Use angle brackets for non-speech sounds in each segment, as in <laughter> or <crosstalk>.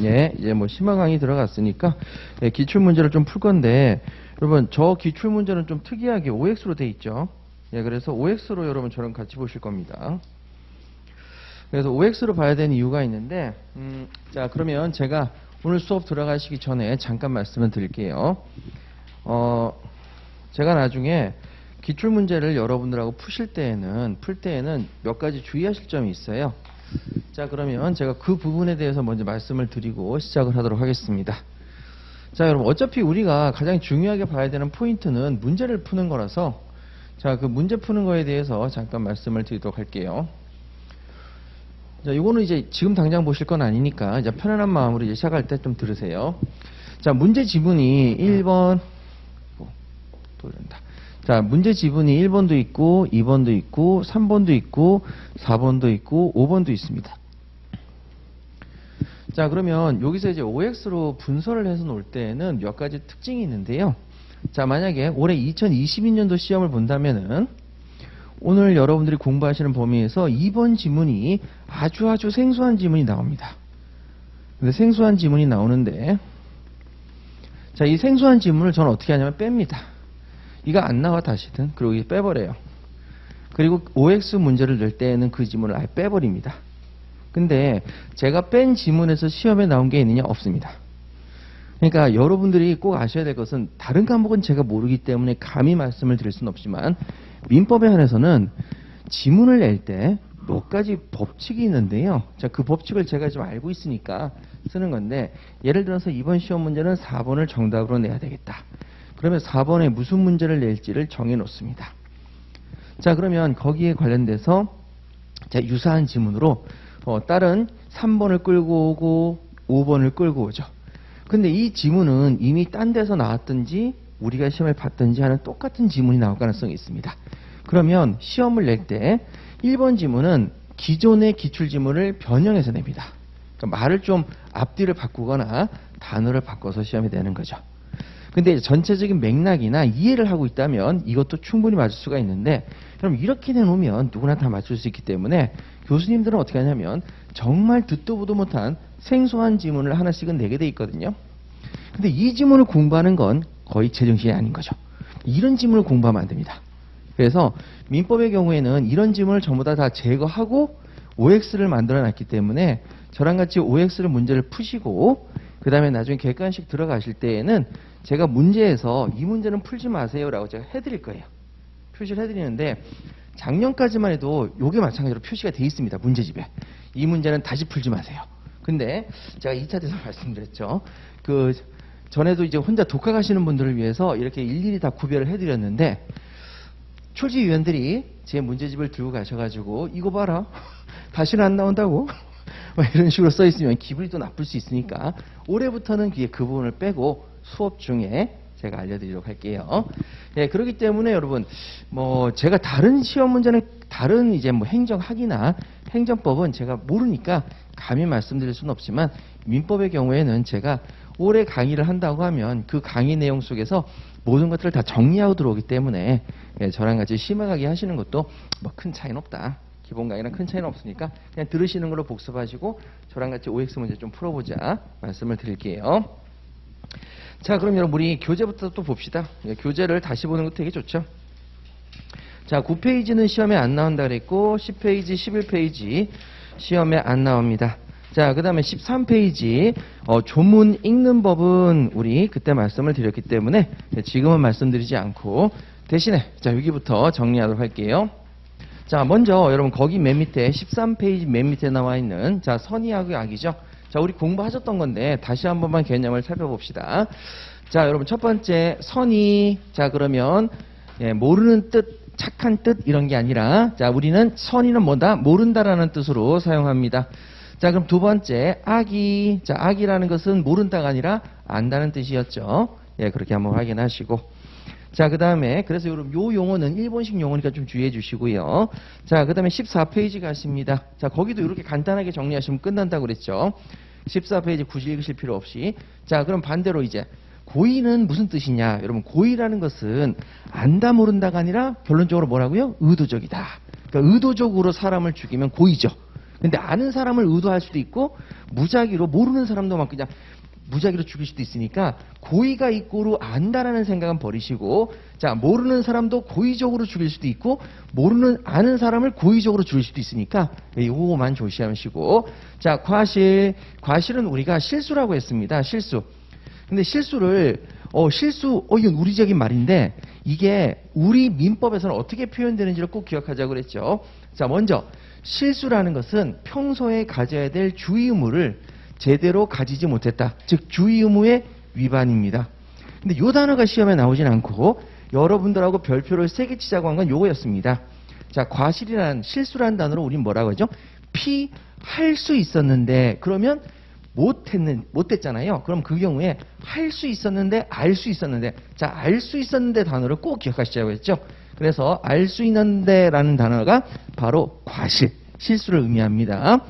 예, 이제 뭐 심화 강의 들어갔으니까 예, 기출 문제를 좀 풀 건데 여러분 저 기출 문제는 좀 특이하게 OX로 돼 있죠. 예, 그래서 OX로 여러분 저랑 같이 보실 겁니다. 그래서 OX로 봐야 되는 이유가 있는데 음, 자 그러면 제가 오늘 수업 들어가시기 전에 잠깐 말씀을 드릴게요. 어, 제가 나중에 기출 문제를 여러분들하고 푸실 때에는 풀 때에는 몇 가지 주의하실 점이 있어요. 자 그러면 제가 그 부분에 대해서 먼저 말씀을 드리고 시작을 하도록 하겠습니다. 자 여러분 어차피 우리가 가장 중요하게 봐야 되는 포인트는 문제를 푸는 거라서 자 그 문제 푸는 거에 대해서 잠깐 말씀을 드리도록 할게요. 자, 요거는 이제 지금 당장 보실 건 아니니까 이제 편안한 마음으로 이제 시작할 때 좀 들으세요. 자, 문제 지문이 1번 어, 돌린다. 자, 문제 지문이 1번도 있고 2번도 있고 3번도 있고 4번도 있고 5번도 있습니다. 자, 그러면 여기서 이제 OX로 분석을 해서 놓을 때에는 몇 가지 특징이 있는데요. 자, 만약에 올해 2022년도 시험을 본다면은 오늘 여러분들이 공부하시는 범위에서 2번 지문이 아주 아주 생소한 지문이 나옵니다. 근데 생소한 지문이 나오는데 자, 이 생소한 지문을 저는 어떻게 하냐면 뺍니다. 이거 안 나와 다시든 그리고 이게 빼버려요. 그리고 OX 문제를 낼 때에는 그 지문을 아예 빼버립니다. 근데 제가 뺀 지문에서 시험에 나온 게 있느냐 없습니다. 그러니까 여러분들이 꼭 아셔야 될 것은 다른 과목은 제가 모르기 때문에 감히 말씀을 드릴 수는 없지만 민법에 한해서는 지문을 낼 때 몇 가지 법칙이 있는데요. 자, 그 법칙을 제가 좀 알고 있으니까 쓰는 건데 예를 들어서 이번 시험 문제는 4번을 정답으로 내야 되겠다. 그러면 4번에 무슨 문제를 낼지를 정해 놓습니다. 자, 그러면 거기에 관련돼서 자, 유사한 지문으로 어, 다른 3번을 끌고 오고 5번을 끌고 오죠. 근데 이 지문은 이미 딴 데서 나왔든지 우리가 시험을 봤든지 하는 똑같은 지문이 나올 가능성이 있습니다. 그러면 시험을 낼 때 1번 지문은 기존의 기출 지문을 변형해서 냅니다. 그러니까 말을 좀 앞뒤를 바꾸거나 단어를 바꿔서 시험이 되는 거죠. 근데 전체적인 맥락이나 이해를 하고 있다면 이것도 충분히 맞을 수가 있는데 그럼 이렇게 내놓으면 누구나 다 맞출 수 있기 때문에 교수님들은 어떻게 하냐면 정말 듣도 보도 못한 생소한 지문을 하나씩은 내게 돼 있거든요. 근데 이 지문을 공부하는 건 거의 제정신이 아닌 거죠. 이런 지문을 공부하면 안 됩니다. 그래서 민법의 경우에는 이런 지문을 전부 다, 다 제거하고 OX를 만들어 놨기 때문에 저랑 같이 OX를 문제를 푸시고 그 다음에 나중에 객관식 들어가실 때에는 제가 문제에서 이 문제는 풀지 마세요라고 제가 해드릴 거예요. 표시를 해드리는데 작년까지만 해도 요게 마찬가지로 표시가 돼 있습니다. 문제집에. 이 문제는 다시 풀지 마세요. 근데 제가 2차 대서 <laughs> 말씀드렸죠. 그 전에도 이제 혼자 독학하시는 분들을 위해서 이렇게 일일이 다 구별을 해드렸는데 출제위원들이 제 문제집을 들고 가셔가지고 이거 봐라 <laughs> 다시는 안 나온다고 <laughs> 막 이런 식으로 써 있으면 기분이 또 나쁠 수 있으니까 올해부터는 그 부분을 빼고 수업 중에 제가 알려드리도록 할게요. 예, 그렇기 때문에 여러분, 뭐, 제가 다른 시험 문제는 다른 이제 뭐 행정학이나 행정법은 제가 모르니까 감히 말씀드릴 수는 없지만 민법의 경우에는 제가 올해 강의를 한다고 하면 그 강의 내용 속에서 모든 것들을 다 정리하고 들어오기 때문에 예, 저랑 같이 심하게 하시는 것도 뭐 큰 차이는 없다. 기본 강의랑 큰 차이는 없으니까 그냥 들으시는 걸로 복습하시고 저랑 같이 OX 문제 좀 풀어보자 말씀을 드릴게요. 자, 그럼 여러분 우리 교재부터 또 봅시다. 예, 교재를 다시 보는 것도 되게 좋죠. 자, 9페이지는 시험에 안 나온다 그랬고 10페이지, 11페이지 시험에 안 나옵니다. 자, 그 다음에 13페이지 어, 조문 읽는 법은 우리 그때 말씀을 드렸기 때문에 지금은 말씀드리지 않고 대신에 자 여기부터 정리하도록 할게요. 자, 먼저 여러분 거기 맨 밑에 13페이지 맨 밑에 나와 있는 자 선의하고 악이죠. 자, 우리 공부하셨던 건데 다시 한 번만 개념을 살펴봅시다. 자, 여러분 첫 번째 선의. 자, 그러면 예, 모르는 뜻, 착한 뜻 이런 게 아니라 자, 우리는 선의는 뭐다? 모른다라는 뜻으로 사용합니다. 자, 그럼 두 번째 악이. 자, 악이라는 것은 모른다가 아니라 안다는 뜻이었죠. 예, 그렇게 한번 확인하시고. 자, 그 다음에, 그래서 여러분, 요 용어는 일본식 용어니까 좀 주의해 주시고요. 자, 그 다음에 14페이지 가십니다. 자, 거기도 이렇게 간단하게 정리하시면 끝난다고 그랬죠. 14페이지 굳이 읽으실 필요 없이. 자, 그럼 반대로 이제, 고의는 무슨 뜻이냐? 여러분, 고의라는 것은 안다 모른다가 아니라 결론적으로 뭐라고요? 의도적이다. 그러니까 의도적으로 사람을 죽이면 고의죠. 근데 아는 사람을 의도할 수도 있고 무작위로 모르는 사람도 막 그냥 무작위로 죽일 수도 있으니까 고의가 있고로 안다라는 생각은 버리시고 자 모르는 사람도 고의적으로 죽일 수도 있고 모르는 아는 사람을 고의적으로 죽일 수도 있으니까 이거만 조심하시고 자 과실 과실은 우리가 실수라고 했습니다 실수 근데 실수를 어 실수 어 이건 우리적인 말인데 이게 우리 민법에서는 어떻게 표현되는지를 꼭 기억하자고 그랬죠. 자 먼저 실수라는 것은 평소에 가져야 될 주의 의무를 제대로 가지지 못했다. 즉 주의 의무의 위반입니다. 근데 요 단어가 시험에 나오진 않고 여러분들하고 별표를 세 개 치자고 한 건 요거였습니다. 자 과실이란 실수라는 단어로 우린 뭐라고 하죠? 피 할 수 있었는데 그러면 못했는 못했잖아요. 그럼 그 경우에 할 수 있었는데 알 수 있었는데 자 알 수 있었는데 단어를 꼭 기억하시자고 했죠. 그래서 알 수 있는데라는 단어가 바로 과실 실수를 의미합니다.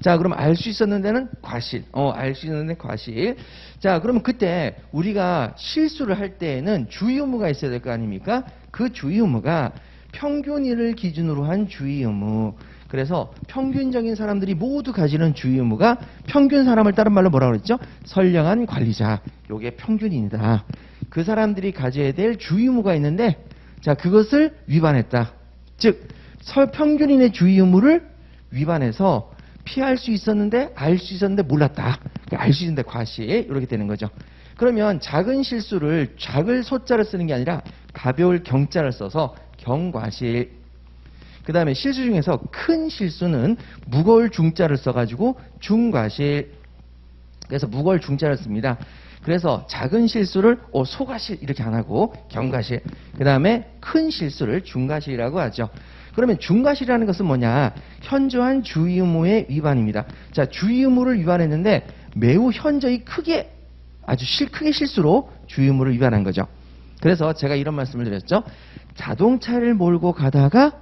자 그럼 알 수 있었는 데는 과실 어 알 수 있는 데 과실 자 그러면 그때 우리가 실수를 할 때에는 주의 의무가 있어야 될 거 아닙니까? 그 주의 의무가 평균일을 기준으로 한 주의 의무 그래서 평균적인 사람들이 모두 가지는 주의 의무가 평균 사람을 다른 말로 뭐라고 그랬죠? 선량한 관리자. 요게 평균인이다. 그 사람들이 가져야 될 주의 의무가 있는데 자, 그것을 위반했다. 즉, 설 평균인의 주의 의무를 위반해서 피할 수 있었는데 알 수 있었는데 몰랐다. 알 수 있는데 과실 이렇게 되는 거죠. 그러면 작은 실수를 작을 소자를 쓰는 게 아니라 가벼울 경자를 써서 경과실 그 다음에 실수 중에서 큰 실수는 무거울 중자를 써가지고 중과실. 그래서 무거울 중자를 씁니다. 그래서 작은 실수를 어, 소과실 이렇게 안 하고 경과실. 그 다음에 큰 실수를 중과실이라고 하죠. 그러면 중과실이라는 것은 뭐냐? 현저한 주의 의무의 위반입니다. 자, 주의 의무를 위반했는데 매우 현저히 크게 아주 실 크게 실수로 주의 의무를 위반한 거죠. 그래서 제가 이런 말씀을 드렸죠. 자동차를 몰고 가다가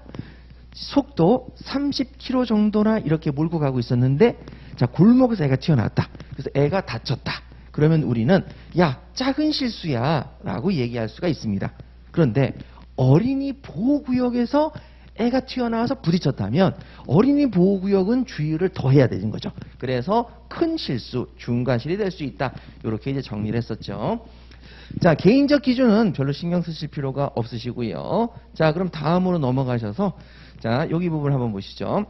속도 30km 정도나 이렇게 몰고 가고 있었는데 자 골목에서 애가 튀어나왔다. 그래서 애가 다쳤다. 그러면 우리는 야 작은 실수야라고 얘기할 수가 있습니다. 그런데 어린이 보호구역에서 애가 튀어나와서 부딪혔다면 어린이 보호구역은 주의를 더 해야 되는 거죠. 그래서 큰 실수, 중과실이 될 수 있다. 이렇게 이제 정리를 했었죠. 자, 개인적 기준은 별로 신경 쓰실 필요가 없으시고요. 자, 그럼 다음으로 넘어가셔서 자, 여기 부분 한번 보시죠.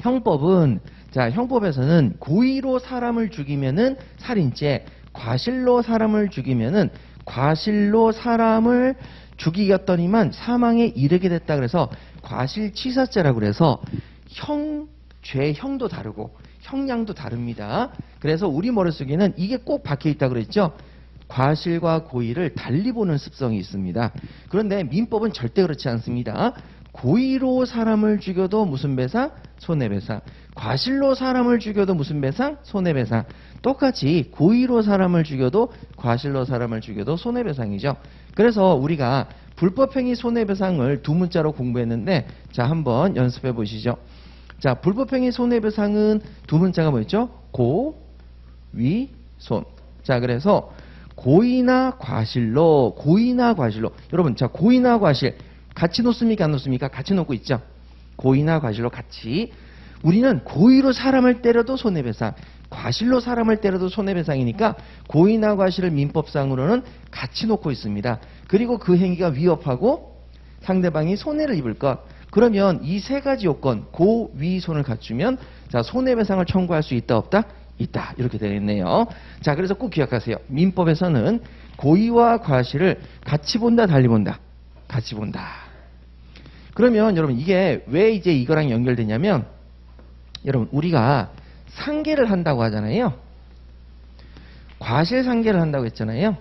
형법은 자, 형법에서는 고의로 사람을 죽이면은 살인죄, 과실로 사람을 죽이면은 과실로 사람을 죽이었더니만 사망에 이르게 됐다 그래서 과실치사죄라고 그래서 형 죄 형도 다르고 형량도 다릅니다. 그래서 우리 머릿속에는 이게 꼭 박혀 있다 그랬죠. 과실과 고의를 달리 보는 습성이 있습니다. 그런데 민법은 절대 그렇지 않습니다. 고의로 사람을 죽여도 무슨 배상? 손해배상. 과실로 사람을 죽여도 무슨 배상? 손해배상. 똑같이 고의로 사람을 죽여도 과실로 사람을 죽여도 손해배상이죠. 그래서 우리가 불법행위 손해배상을 두 문자로 공부했는데 자 한번 연습해 보시죠. 자 불법행위 손해배상은 두 문자가 뭐였죠? 고, 위, 손. 자 그래서 고의나 과실로 고의나 과실로 여러분 자 고의나 과실 같이 놓습니까 안 놓습니까? 같이 놓고 있죠. 고의나 과실로 같이 우리는 고의로 사람을 때려도 손해배상 과실로 사람을 때려도 손해배상이니까 고의나 과실을 민법상으로는 같이 놓고 있습니다. 그리고 그 행위가 위협하고 상대방이 손해를 입을 것 그러면 이 세 가지 요건 고, 위, 손을 갖추면 자 손해배상을 청구할 수 있다 없다? 있다 이렇게 되어 있네요. 자 그래서 꼭 기억하세요. 민법에서는 고의와 과실을 같이 본다 달리 본다 같이 본다. 그러면 여러분 이게 왜 이제 이거랑 연결되냐면 여러분 우리가 상계를 한다고 하잖아요. 과실 상계를 한다고 했잖아요.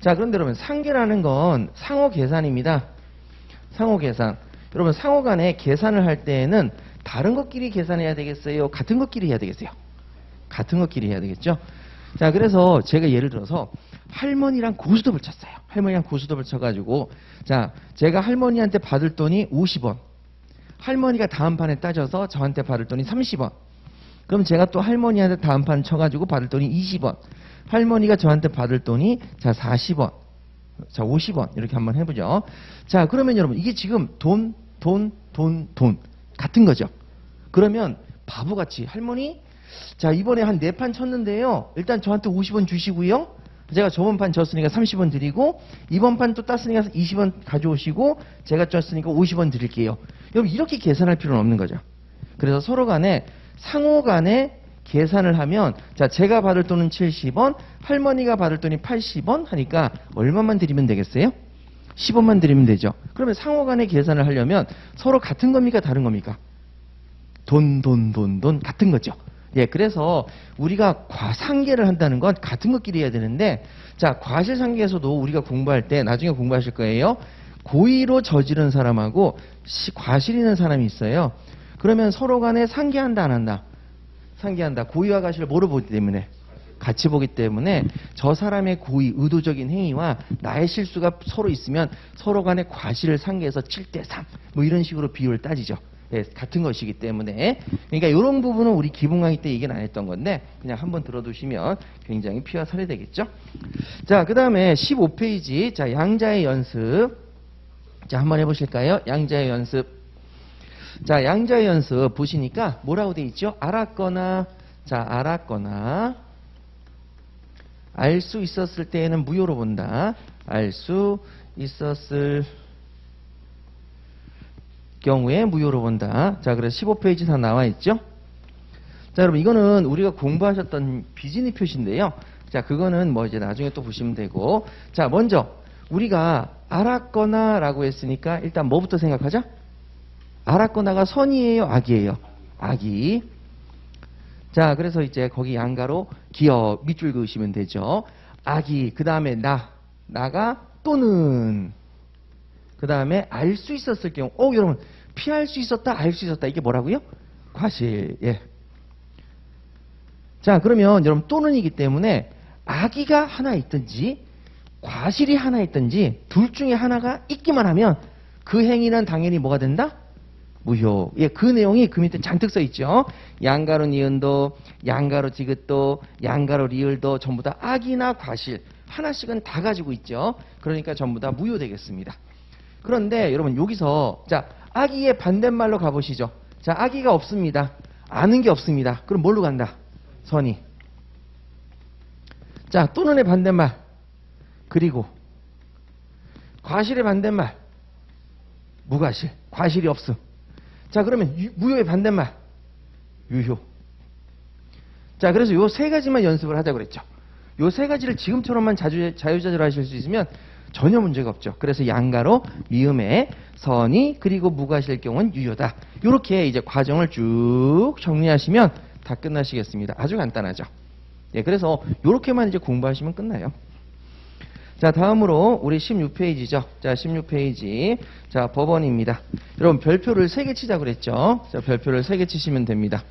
자 그런데 여러분 상계라는 건 상호 계산입니다. 상호 계산. 여러분 상호 간에 계산을 할 때에는 다른 것끼리 계산해야 되겠어요? 같은 것끼리 해야 되겠어요? 같은 것끼리 해야 되겠죠? 자, 그래서 제가 예를 들어서 할머니랑 고스톱을 쳤어요. 할머니랑 고스톱을 쳐가지고, 자, 제가 할머니한테 받을 돈이 50원. 할머니가 다음 판에 따져서 저한테 받을 돈이 30원. 그럼 제가 또 할머니한테 다음 판 쳐가지고 받을 돈이 20원. 할머니가 저한테 받을 돈이 자 40원. 자 50원 이렇게 한번 해보죠. 자 그러면 여러분 이게 지금 돈, 돈, 돈, 돈 같은 거죠. 그러면 바보같이 할머니 자 이번에 한 네 판 쳤는데요. 일단 저한테 50원 주시고요. 제가 저번 판 졌으니까 30원 드리고 이번 판 또 땄으니까 20원 가져오시고 제가 졌으니까 50원 드릴게요. 여러분 이렇게 계산할 필요는 없는 거죠. 그래서 서로 간에 상호 간에 계산을 하면 자 제가 받을 돈은 70원, 할머니가 받을 돈이 80원 하니까 얼마만 드리면 되겠어요? 10원만 드리면 되죠. 그러면 상호 간에 계산을 하려면 서로 같은 겁니까 다른 겁니까? 돈, 돈, 돈, 돈 같은 거죠. 예, 그래서 우리가 과상계를 한다는 건 같은 것끼리 해야 되는데, 자, 과실상계에서도 우리가 공부할 때 나중에 공부하실 거예요. 고의로 저지른 사람하고 시- 과실 있는 사람이 있어요. 그러면 서로 간에 상계한다 안 한다? 상계한다. 고의와 과실을 뭐로 보기 때문에? 같이 보기 때문에 저 사람의 고의, 의도적인 행위와 나의 실수가 서로 있으면 서로 간에 과실을 상계해서 7대 3, 뭐 이런 식으로 비율을 따지죠. 예, 같은 것이기 때문에. 그러니까 이런 부분은 우리 기본 강의 때 얘기는 안 했던 건데, 그냥 한번 들어두시면 굉장히 피와 살이 되겠죠. 자, 그 다음에 15페이지. 자, 양자의 연습. 자, 한번 해보실까요? 양자의 연습. 자, 양자의 연습 보시니까 뭐라고 돼 있죠? 알았거나, 자, 알았거나, 알 수 있었을 때에는 무효로 본다. 알 수 있었을 경우에 무효로 본다. 자, 그래서 15페이지 다 나와 있죠? 자, 여러분, 이거는 우리가 공부하셨던 비진이 표시인데요. 자, 그거는 뭐 이제 나중에 또 보시면 되고. 자, 먼저, 우리가 알았거나 라고 했으니까 일단 뭐부터 생각하자? 알았거나가 선이에요? 악이에요? 악이. 자, 그래서 이제 거기 양가로 기어 밑줄 그으시면 되죠. 악이, 그 다음에 나, 나가 또는, 그 다음에 알 수 있었을 경우, 어, 여러분, 피할 수 있었다, 알 수 있었다. 이게 뭐라고요? 과실, 예. 자, 그러면 여러분 또는이기 때문에 악의가 하나 있든지, 과실이 하나 있든지, 둘 중에 하나가 있기만 하면 그 행위는 당연히 뭐가 된다? 무효. 예, 그 내용이 그 밑에 잔뜩 써 있죠. 양가로 니은도, 양가로 지읒도, 양가로 리을도 전부 다 악이나 과실 하나씩은 다 가지고 있죠. 그러니까 전부 다 무효 되겠습니다. 그런데 여러분 여기서 자 악의의 반대말로 가보시죠. 자 악의가 없습니다. 아는 게 없습니다. 그럼 뭘로 간다? 선이. 자 또는의 반대말 그리고 과실의 반대말 무과실 과실이 없음. 자 그러면 유- 무효의 반대말 유효. 자 그래서 요 세 가지만 연습을 하자 그랬죠. 요 세 가지를 지금처럼만 자주 자유자재로 하실 수 있으면 전혀 문제가 없죠. 그래서 양가로 미음에 선이 그리고 무과실 경우는 유효다. 이렇게 이제 과정을 쭉 정리하시면 다 끝나시겠습니다. 아주 간단하죠. 예, 그래서 이렇게만 이제 공부하시면 끝나요. 자, 다음으로 우리 16페이지죠. 자, 16페이지. 자, 법원입니다. 여러분 별표를 세개 치자 그랬죠? 자, 별표를 세개 치시면 됩니다.